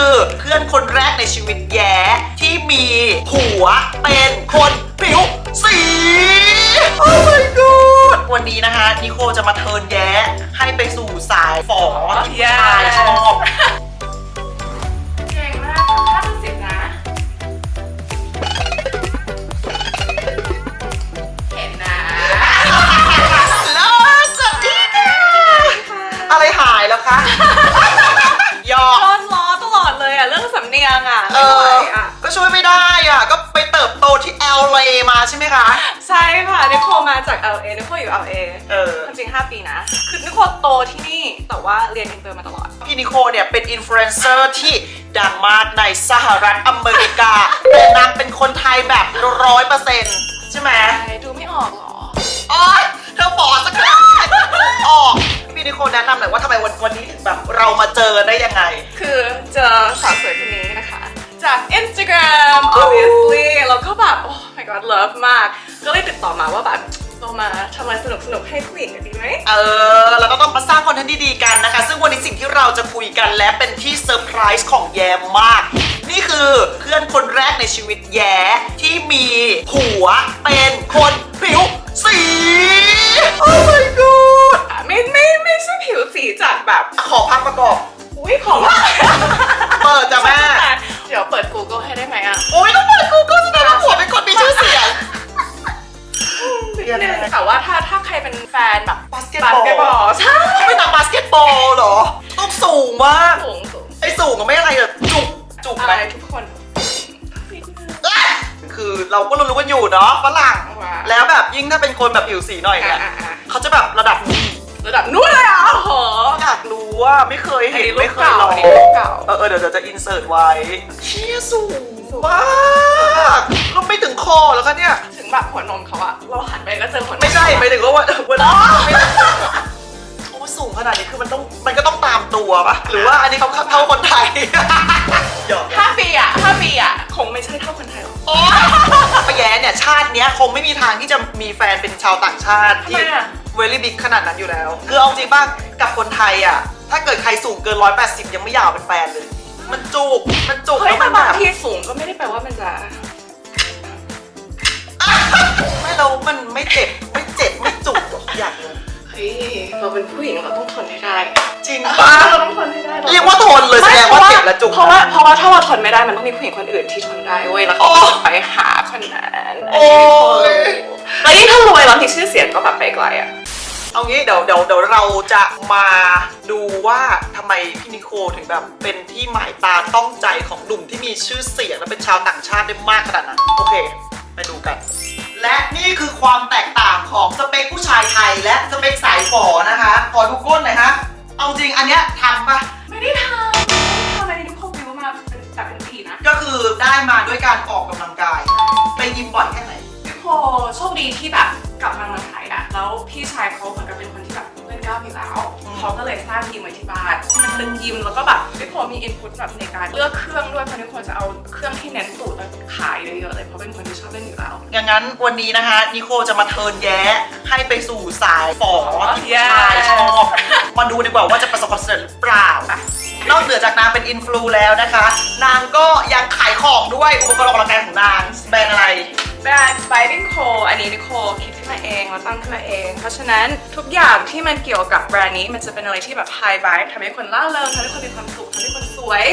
คือเพื่อนคนแรกในชีวิตแย้ที่มีผัวเป็นคนผิวสี โอ้ my god วันนี้นะคะ นิโคจะมาเทิร์นแย้ให้ไปสู่สายฝอที่ผู้ชายชอบ เก่งมากห้าสิบนะ เห็นนะแล้วสวัสดีค่ะ อะไรหายแล้วคะ ใช่ไหมคะ ใช่ค่ะนิโคมาจาก LA นิโคอยู่ LA เออ ความจริง 5 ปีนะ คือนิโคโตที่นี่แต่ว่าเรียนอินเตอร์มาตลอด พี่นิโคเนี่ยเป็นอินฟลูเอนเซอร์ที่ดังมากในสหรัฐอเมริกา แต่นางเป็นคนไทยแบบร้อยเปอร์เซ็นต์ใช่ไหมใช่ดูไม่ออกเหรอโอ๊ยเธอบอกสักครั้งออก พี่นิโคแนะนำหน่อยว่าทำไมวันวันนี้ถึงแบบเรามาเจอได้ยังไง คือเจอสาวสวยคนนี้นะคะ จาก Instagram obviously แล้วก็แบบ oh my god love มาก ก็เลยติดต่อมาว่าแบบเรามาทำอะไรสนุกสนุกๆให้ผู้หญิงกันดีไหม เออ แล้วก็ต้องมาสร้างคอนเทนต์ดีๆกันนะคะ ซึ่งวันนี้สิ่งที่เราจะคุยกันและเป็นที่เซอร์ไพรส์ของแย้มาก นี่คือเพื่อนคนแรกในชีวิตแย้ที่มีผัวเป็นคนผิวสีโอ้ my god ไม่ไม่ไม่ใช่ผิวสีจากแบบ ขอพักประกอบ อุ้ยของ เปิดจ้ะแม่ เดี๋ยวเปิด Google ให้ได้ไหมอะ โอ้ยต้องเปิด Google แสดงว่าผัวเป็นคนมีชื่อเสียงเรียนอะไรแต่ว่าถ้าถ้าใครเป็นแฟนแบบบาสเกตบอลบาสเกตบอลใช่ไม่ทำบาสเกตบอลเหรอ ต้องสูงมาก สูงสูงไอ้สูงก็ไม่อะไรอะจุกจุกอะไหมไรทุกคนคือเราก็รู้ๆกันอยู่เนาะฝรั่ง ว้าแล้วแบบยิ่งถ้าเป็นคนแบบผิวสีหน่อยอะเนี่ยอะอะ เขาจะแบบระดับนี้ ระดับนู้นเลยอะโอ้โหอยากรู้ว่าไม่เคยอันเห็นนี้รูไม่ปเคยเก่าลองอันนี้รูปเก่า เออเออเดี๋ยวเดี๋ยวจะอินเสิร์ตไว้เชี่ยสูงสูงมากก็ไม่ถึงคอแล้วคะเนี่ย ถึงแบบหัวนมเขาอะเราหันไปก็เจอหัวนมไม่ใช่ไม่ถึงว่าเวลาไม่โอ้สูงขนาดนี้คือมันต้องมันก็ต้องตามตัวปะหรือว่าอันนี้เขาเท่าคนไทยหยอกห้าปีอะห้าปีอะคงไม่ใช่เท่าคนไทยหรอก โอ้ปะแย้เนี่ยชาติเนี้ยคงไม่มีทางที่จะมีแฟนเป็นชาวต่างชาติทำที่ไมอะ เวลี่บิ๊กขนาดนั้นอยู่แล้ว คือเอาจริงป่ะกับคนไทยอะ ถ้าเกิดใครสูงเกิน 180 ยังไม่อยากเป็นแฟนเลย มันจุก มันจุกเฮ้ยแล้วแต่มันแบบางบทีสูงก็ไม่ได้แปลว่ามันจะ ไม่เรามันไม่เจ็บ ไม่เจ็บ ไม่จุกหรอกอยากรู้เฮ้ย เราเป็นผู้หญิงเราต้องทนให้ได้จริงป่ะเราต้องทนให้ได้เรียกว่าทนเลยแสดงว่าเจ็บและจุก เพราะว่าเพราะว่าถ้าเราทนไม่ได้มันต้องมีผู้หญิงคนอื่นที่ทนได้เว้ยแล้วเขาก็ไปหาคนนั้นโอ้ย แล้วยิ่งถ้ารวยแล้วมีชื่อเสียงก็แบบไปไกลอะ เอางี้เดี๋ยวเดี๋ยวเดี๋ยวเราจะมาดูว่าทำไมพี่นิโคถึงแบบ เป็นที่หมายตาต้องใจของหนุ่มที่มีชื่อเสียงและเป็นชาวต่างชาติได้มากขนาดนั้นโอเค ไปดูกัน และนี่คือความแตกต่างของสเปคผู้ชายไทยและสเปคสายฝอนะคะ ขอดูก้นหน่อยฮะเอาจริงอันเนี้ยทำปะไม่ได้ทำไม่ได้ทำอะไรที่เขาบิวมาเป็นแบบเป็นปีนะก็คือได้มาด้วยการออกกำลังกาย ไปยิมบ่อยแค่ไหนพี่โพโชคดีที่แบบกลับมาเมืองไทยอะ แล้วพี่ชายเขาเหมือนกับเป็นคนที่แบบเล่นกล้ามอยู่แล้วอืมเขาก็เลยสร้างยิมไว้ที่บ้านมันเป็นยิมแล้วก็แบบพี่โพมีอินพุตแบบในการเลือกเครื่องด้วยเพราะพี่โพจะเอาเครื่องที่เน้นตูดและขายเยอะๆเลยเพราะเป็นคนที่ชอบเล่นอยู่แล้ว อย่างนั้นวันนี้นะคะนิโคจะมาเทิร์นแย้ให้ไปสู่สายฝอที่ผู้ชาย Yes ชอบมาดูดีกว่าว่าจะประสบความสำเร็จหรือเปล่านอกเหนือจากนางเป็นอินฟลูแล้วนะคะ นางก็ยังขายของด้วยอุปกรณ์ออกกำลังกายของนางแบรนด์อะไร แบรนด์ Biting Co อันนี้นิโคคิดขึ้นมาเองแล้วตั้งขึ้นมาเอง เพราะฉะนั้นทุกอย่างที่มันเกี่ยวกับแบรนด์นี้มันจะเป็นอะไรที่แบบ high vibe ทำให้คนล่าเริงทำให้คนมีความสุขทำให้คนสวย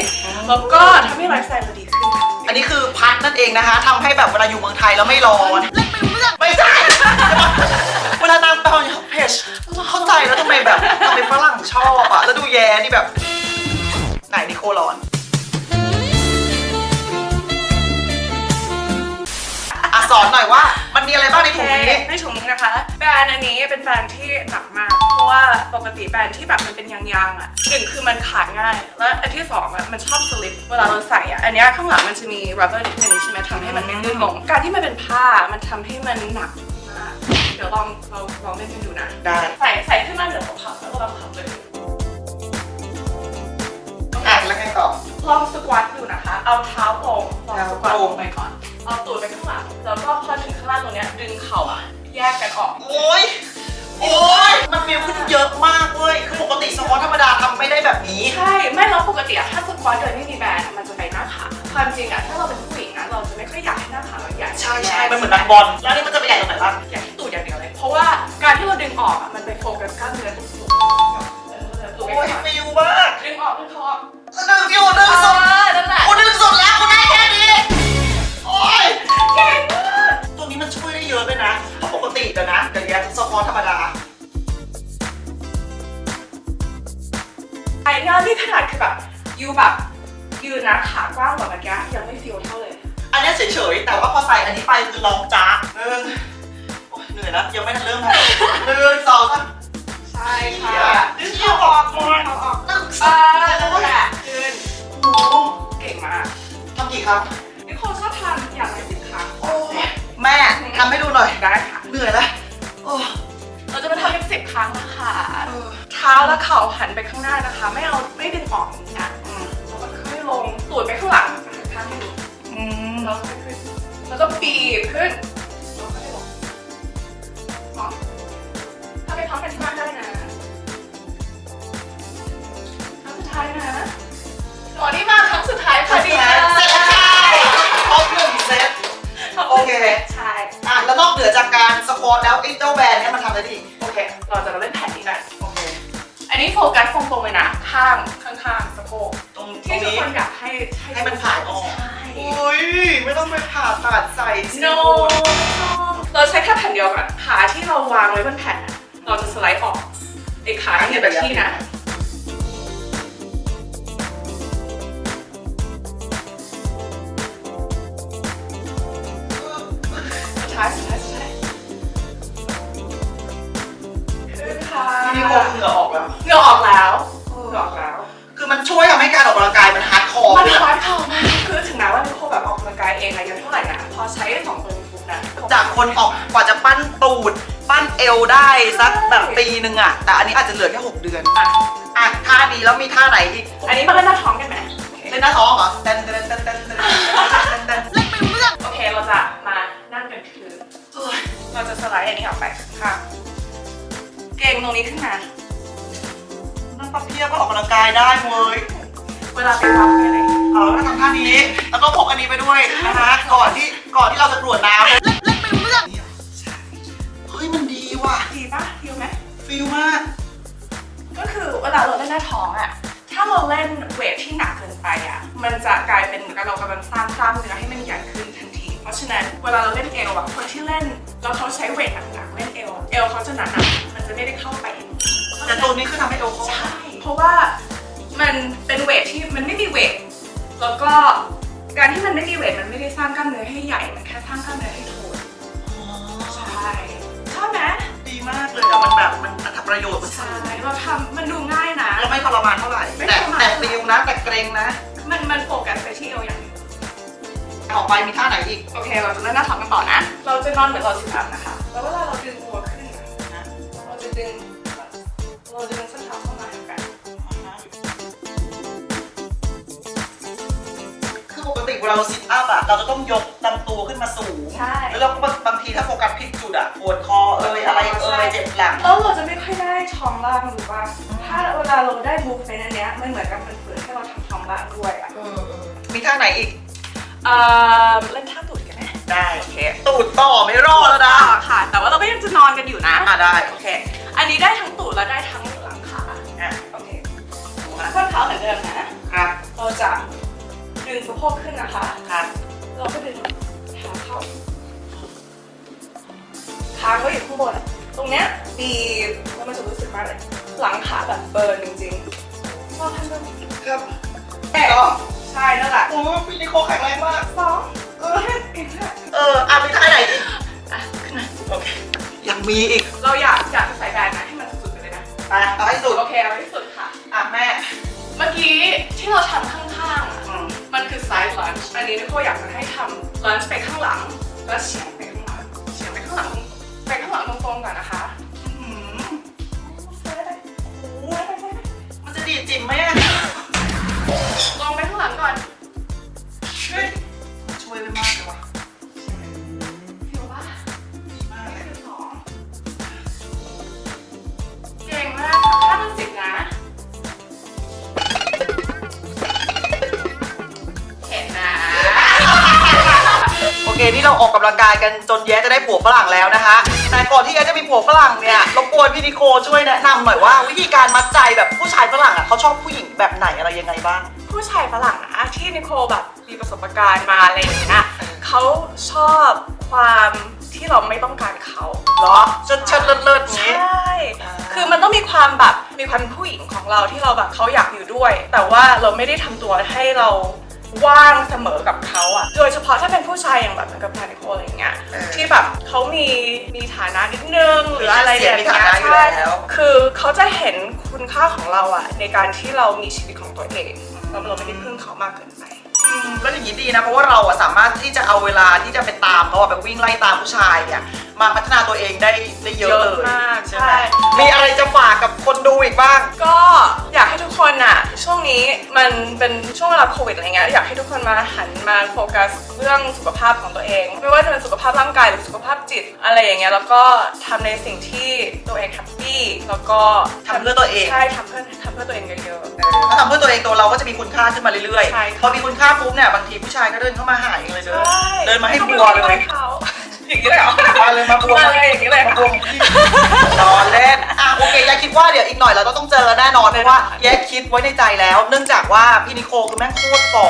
แล้วก็ทำให้ไลฟ์สไตล์เราดีขึ้นอันนี้คือพัดนั่นเองนะคะทำให้แบบเวลาอยู่เมืองไทยแล้วไม่ร้อนไม่ใช่ เวลานางไปเพจเข้าใจแล้วทำไมแบบทำไมฝรั่งชอบอะแล้วดูแย้นี่แบบ ไหนนิโคร้อน สอนหน่อยว่า มันมีอะไรบ้างในถุงนี้ในถุงนี้นะคะ แบรนด์อันนี้เป็นแบรนด์ที่หนักมาก เพราะว่าปกติแบรนด์ที่แบบมันเป็นยางๆอะหนึ่งคือมันขาดง่าย และอันที่สองอะมันชอบสลิปเวลาเราใส่อะอันเนี้ยข้างหลังมันจะมี rubber นิดนึงใช่ไหมทำให้มันไม่ลื่นลง การที่มันเป็นผ้ามันทำให้มันหนักมากเดี๋ยวลองเราลองเล่นกันดูนะได้ ใส่ใส่ขึ้นมาเดี๋ยวเราพับแล้วเราพับเลยอะแล้วไงต่อลองสควอตดูนะคะ เอาเท้าตรงลองสควอตเท้าตรงลงไปก่อน เอาตูดไปข้างหลังแล้วก็พอถึงข้างล่างตรงนี้ดึงเข่าอะแยกกันออก โอ้ยโอ้ยมันฟีลขึ้นเยอะมากเว้ย คือปกติสควอตธรรมดาทำไม่ได้แบบนี้ ใช่ ไม่เราปกติถ้าสควอตเดินไม่มีแบนมันจะไปหน้าขาความจริงอะถ้าเราเป็นผู้หญิงนะเราจะไม่ค่อยอยากให้หน้าขาเราใหญ่ใช่ใช่มันเหมือนนักบอล แล้วนี่มันจะไปใหญ่ตรงไหนบ้างใหญ่ที่ตูดอย่างเดียวเลย เพราะว่าการที่เราดึงออกอะมันไปโฟกัสกล้ามเนื้อทุกส่วนออตูไปโอ้ยข้ลวมากดึงออกดึงเขออก หนึ่งอยู่หนึ่งสอง แบบยืนนะขากว้างกว่าเมื่อกี้ยังไม่ฟิลเท่าเลย อันนี้เฉยๆ แต่ว่าพอใส่อันนี้ไปคือลองจ้าหนึ่งโอ้ยเหนื่อยแล้วยังไม่ทันเริ่มเลยหนึ่งสองสามใช่เหี้ค่ะยดึงเอาออกก่อนเอาออกหนึ่งสเอองอนั่นแหละขึ้นโอ้โหเก่งมากทำกี่ครั้งนิโคลชอบทำอย่างละสิบครั้งโอ้ยแม่ทำให้ดูหน่อยได้ค่ะเหนื่อยแล้วโอ้เราจะมาทำเป็นสิบครั้งนะคะเออเท้าและเข่าหันไปข้างหน้านะคะ ไม่เอาไม่ดึงออก ตูดไปข้างหลังข้างให้ดูอืมแล้วค่อยขึ้น แล้วก็บีบขึ้นแล้วค่อยลงอ๋อถ้าไปพร้อมกันที่บ้านได้นะครั้งสุดท้ายนะอ๋อนี่มาครั้งสุดท้ายพอดีนะเสร็จแล้วค่ะครบหนึ่งเซต โอเค ใช่ อะแล้วนอกเหนือจากการสควอตแล้วไอ้เจ้าแบรนด์เนี่ยมันทำอะไรได้อีก โอเค เราจะมาเล่นแผ่นนี้กันโอเคอั นนี้โฟกัสตรงๆเลยนะ ข้างข้างๆสะโพกตรงตรที่งทุกนี้คนอยากให้ให้มันผ่านออกใช่ อุ้ยไม่ต้องไปผ่าตัดใส่ซิลิ no โคนเราใช้แค่แผ่นเดียวก่อนขาที่เราวางไว้บนแผ่นน่ะเราจะสไลด์ออกไอ้ขาที่อยู่กับที่นะ คนออกกว่าจะปั้นตูด ปั้นเอวได้สักแบบปีหนึ่งอะแต่อันนี้อาจจะเหลือแค่6เดือนอะอะท่านี้แล้วมีท่าไหนอีกอันนี้มาเล่นหน้าท้องกันไหมโอเคเล่นหน้าท้องเหรอเต้นเต้นเต้นเต้นเต้นเต้นเต้นเล่นไปเรื่องโอเคเราจะมานั่งกันคือเฮ้ยเราจะสไลด์อันนี้ออกไปค่ะ เก่งตรงนี้ขึ้นมานั่นปะเพียก็ออกกำลังกายได้เว้ยเวลาไปวัดไปอะไรอย่างเงี้ยเอาแล้วก็ทำท่านี้ แล้วก็พกอันนี้ไปด้วยนะคะก่อนที่ก่อนที่เราจะกรวดน้ำ ทที่มันไม่มีเวทแล้วก็การที่มันไม่มีเวทมันไม่ได้สร้างกล้ามเนื้อให้ใหญ่มันแค่สร้างกล้ามเนื้อให้โทนอ๋อใช่ชอบไหมดีมากเลยอะมันแบบมันอัตประโยชน์มันใช่เราทำมันดูง่ายนะ แล้วไม่ทรมานเท่าไหร่ ไม่แต่ทรมาน แต่ฟิลนะแต่เกรงนะ มันมันโฟกัสไปที่เอวอย่างเดียวต่อไปมีท่าไหนอีกโอเค เราจะเล่นหน้าท้องกันต่อนะ เราจะนอนเหมือนเราสิบอัพนะคะ แล้วเวลาเราดึงตัวขึ้นนะเราจะดึง เวลาเราซิทอัพอะเราจะต้องยกลำตัวขึ้นมาสูง ใช่ แล้วเราก็บางทีถ้าโฟกัสผิดจุดอะปวดคอเอยอะไรเอยเจ็บหลัง แล้วเราจะไม่ค่อยได้ท้องล่างหรือว่า ถ้าเวลาเราได้มูฟเมนต์อันเนี้ยมันเหมือนกับมันฝืนให้เราทำท้องล่างด้วยอะเออเออมีท่าไหนอีก เอ่อเล่นท่าตูดกันไหมได้โอเคตูดต่อไม่รอดแล้วนะต่อค่ะ แต่ว่าเราก็ยังจะนอนกันอยู่นะอะได้ โอเค อันนี้ได้ทั้งตูดและได้ทั้งหลังขาอะโอเคข้อเท้าเหมือนเดิมนะครับเราจะ ดึงสะโพกขึ้นนะคะครับเราก็ดึงขาเข้าค้างไว้อยู่ข้างบน ตรงเนี้ยบีบแล้วมันจะรู้สึกมากเลย หลังขาแบบเบิร์นจริงๆชอบทำแบบนี้ครับแอะใช่นั่นแหละโอ้ยพี่นิโคแข็งแรงมากสองเอออีกห้าเอออะมีท่าไหนอีกอะขึ้นมาโอเคยังมีอีก เราอยากอยากจะใส่แบรนด์นะให้มันสุดๆไปเลยนะไปเอาให้สุดโอเคเอาที่สุดค่ะ อะแม่ เมื่อกี้ที่เราทำข้าง ๆอะอืมมันคือ side lunge อันนี้นิโคอยากจะให้ทำ lunge ไปข้างหลัง แล้วเฉียงไปข้างหลังเฉียงไปข้างหลังไปข้างหลังตรงๆก่อนนะคะอืมไปไปโอ้ยไปไปไปมันจะดีดจิ๋มไหมอะลงไปข้างหลังก่อนเฮ้ยช่วยได้มา กกำลังกายกันจนแย้จะได้ผัวฝรั่งแล้วนะคะแต่ก่อนที่แย้จะมีผัวฝรั่งเนี่ยรบกวนพี่นิโคช่วยแนะนำหน่อยว่า วิธีการมัดใจแบบผู้ชายฝรั่งอะเขาชอบผู้หญิงแบบไหนอะไรยังไงบ้าง ผู้ชายฝรั่งอะที่นิโคลแบบมีประสบการณ์มาอะไรอย่างเงี้ยเขาชอบความที่เราไม่ต้องการเขา เหรอเชิดเชิดเลิศเลิศอย่างใชนี้่คือมันต้องมีความแบบ มีความผู้หญิงของเราที่เราแบบเขาอยากอยู่ด้วย แต่ว่าเราไม่ได้ทำตัวให้เรา ว่างเสมอกับเขาอะโดยเฉพาะถ้าเป็นผู้ชายอย่างแบบเหมือนกับแพนิโคอะไรอย่างเงี้ย เออที่แบบเขามีมีฐานะนิดนึงหรืออะไรมีชื่อเสียงมีฐานะอยู่ใช่แล้ว คือเขาจะเห็นคุณค่าของเราอะในการที่เรามีชีวิตของตัวเองเราเราไม่ได้พึ่งเขามากเกินไป อืมก็อย่างนี้ดีนะเพราะว่าเราอะสามารถที่จะเอาเวลาที่จะไปตามเขาอะไปวิ่งไล่ตามผู้ชายเนี่ย มาพัฒนาตัวเองได้ได้เยอะเลยเยอะมากใช่ไหมใช่มีอะไรจะฝากกับคนดูอีกบ้าง ก็อยากให้ทุกคนอะ ช่วงนี้มันเป็นช่วงเวลาโควิดอะไรเงี้ยอยากให้ทุกคนมาหันมาโฟกัสเรื่องสุขภาพของตัวเอง ไม่ว่าจะเป็นสุขภาพร่างกายหรือสุขภาพจิต อะไรอย่างเงี้ยแล้วก็ทำในสิ่งที่ตัวเองแฮปปี้แล้วก็ทำเพื่อตัวเองใช่ทำเพื่อทำเพื่อตัวเองเยอะถ้าทำเพื่อตัวเองตัวเราก็จะมีคุณค่าขึ้นมาเรื่อยใช่ๆพอมีคุณค่าปุ๊บเนี่ยบางทีผู้ชายก็เดินเข้ามาหาเองเลยๆเดิใช่นเดินมาให้บัวเลยให้เขา อย่างนี้เลยเหรอมาเลยมาบัวมาเลยอย่างนี้เลยมาบัวของพี่นอนเล่นอะโอเคยายคิดว่าเดี๋ยวอีกหน่อยเราต้องต้องเจอแน่นอนเพราะว่าแยกคิดไว้ในใจแล้ว เนื่องจากว่าพี่นิโคคือแม่งโคตรฝ่อ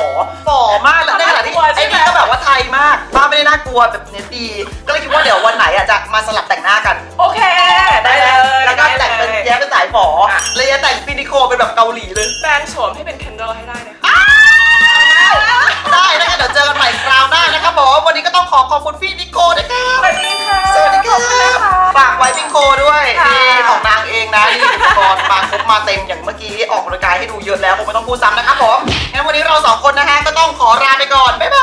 ฝ่อมากแล้วในขณะที่ไอ้นี่ก็แบบว่าไทยมากบ้าไม่ได้น่ากลัวแบบเนี้ยดี ก็เลยคิดว่าเดี๋ยววันไหนอะจะมาสลับแต่งหน้ากัน โอเค ได้เลยแล้วก็แต่งเป็นได้แย้เลยเป็นสายฝอแล้วแย้แต่งพี่นิโคเป็นแบบเกาหลีเลยแปลงโฉมให้เป็น Kendall ให้ได้เลยค่ะ ขอขอบคุณพี่นิโคนะครับสวัสดีค่ะ สวัสดีคขรัอบคุณนะคะบฝากไว้พิงโคด้วยค่ะนี่ของนางเองนะนี่อุปกรณ์มาครบมาเต็มอย่างเมื่อกี้ออกกำลังกายให้ดูเยอะแล้วผมไม่ต้องพูดซ้ำนะครับผมงั้นวันนี้เราสองคนนะฮะก็ต้องขอลาไปก่อนบ๊ายบ